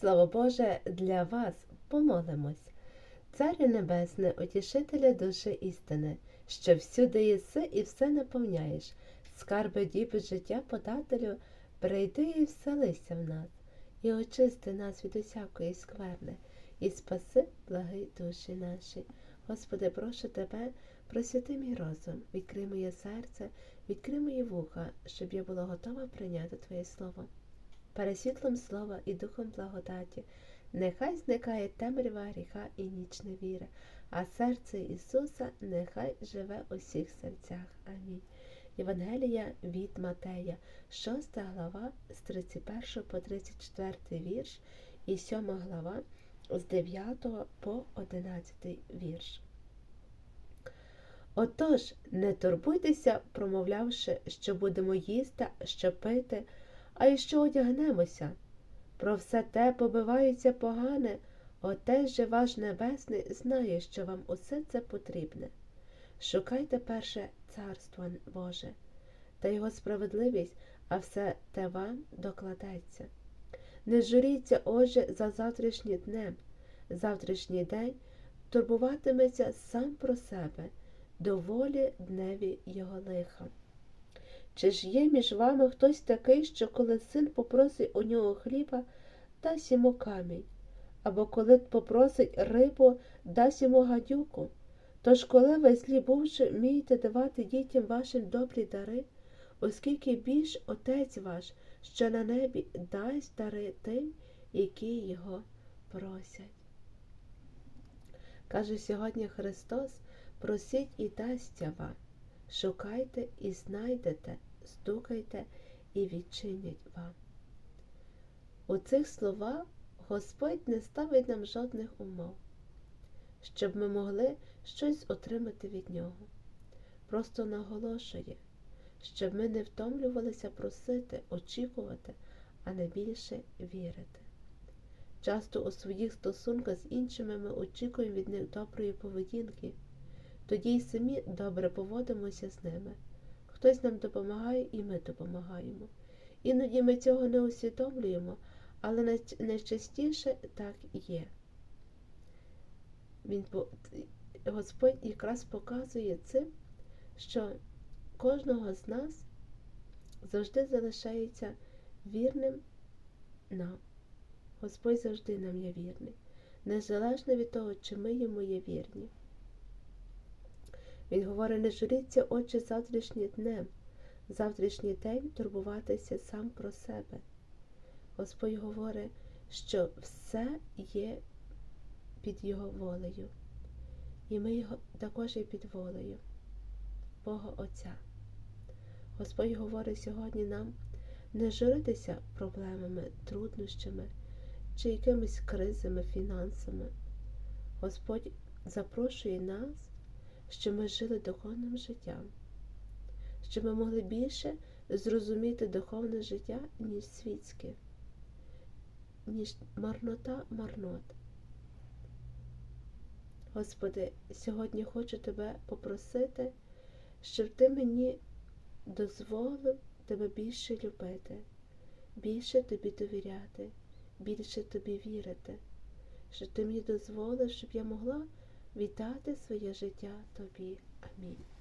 Слово Боже для вас помолимось. Царю Небесне, утішителя душі істини, що всюди єси і все наповняєш, скарби діби життя подателю, прийди і вселися в нас, і очисти нас від усякої скверни, і спаси благи душі наші. Господи, прошу тебе, просвяти мій розум, відкрий моє серце, відкрий мої вуха, щоб я була готова прийняти Твоє Слово. Перед світлом слова і духом благодаті, нехай зникає темрява гріха і ніч невіри, а серце Ісуса нехай живе у всіх серцях. Амінь. Євангелія від Матея, 6 глава з 31 по 34 вірш і 7 глава з 9 по 11 вірш. Отож, не турбуйтеся, промовлявши, що будемо їсти, що пити, а й що одягнемося. Про все те побивається погане, Отець же ваш Небесний знає, що вам усе це потрібне. Шукайте перше царство Боже та його справедливість, а все те вам докладеться. Не журіться, отже, за завтрашнім днем. Завтрашній день турбуватиметься сам про себе, доволі дневі його лиха. Чи ж є між вами хтось такий, що коли син попросить у нього хліба, дасть йому камінь, або коли попросить рибу, дасть йому гадюку? Тож, коли ви злі бувши, вмієте давати дітям вашим добрі дари, оскільки більш Отець ваш, що на небі, дасть дари тим, які його просять. Каже сьогодні Христос, просіть і дасться вам, шукайте і знайдете, стукайте і відчинять вам. У цих словах Господь не ставить нам жодних умов, щоб ми могли щось отримати від Нього. Просто наголошує, щоб ми не втомлювалися просити, очікувати, а не більше вірити. Часто у своїх стосунках з іншими ми очікуємо від них доброї поведінки, тоді й самі добре поводимося з ними. Хтось нам допомагає, і ми допомагаємо. Іноді ми цього не усвідомлюємо, але найчастіше так є. Він, Господь якраз показує цим, що кожного з нас завжди залишається вірним нам. Господь завжди нам є вірний, незалежно від того, чи ми йому є вірні. Він говорить, не журіться очі завтрашнім днем, завтрашній день турбуватися сам про себе. Господь говорить, що все є під Його волею. І ми його також є під волею Бога Отця. Господь говорить сьогодні нам не журитися проблемами, труднощами чи якимись кризами, фінансами. Господь запрошує нас, щоб ми жили духовним життям, щоб ми могли більше зрозуміти духовне життя, ніж світське, ніж марнота марнот. Господи, сьогодні хочу Тебе попросити, щоб Ти мені дозволив Тебе більше любити, більше Тобі довіряти, більше Тобі вірити, щоб Ти мені дозволив, щоб я могла віддати своє життя Тобі. Амінь.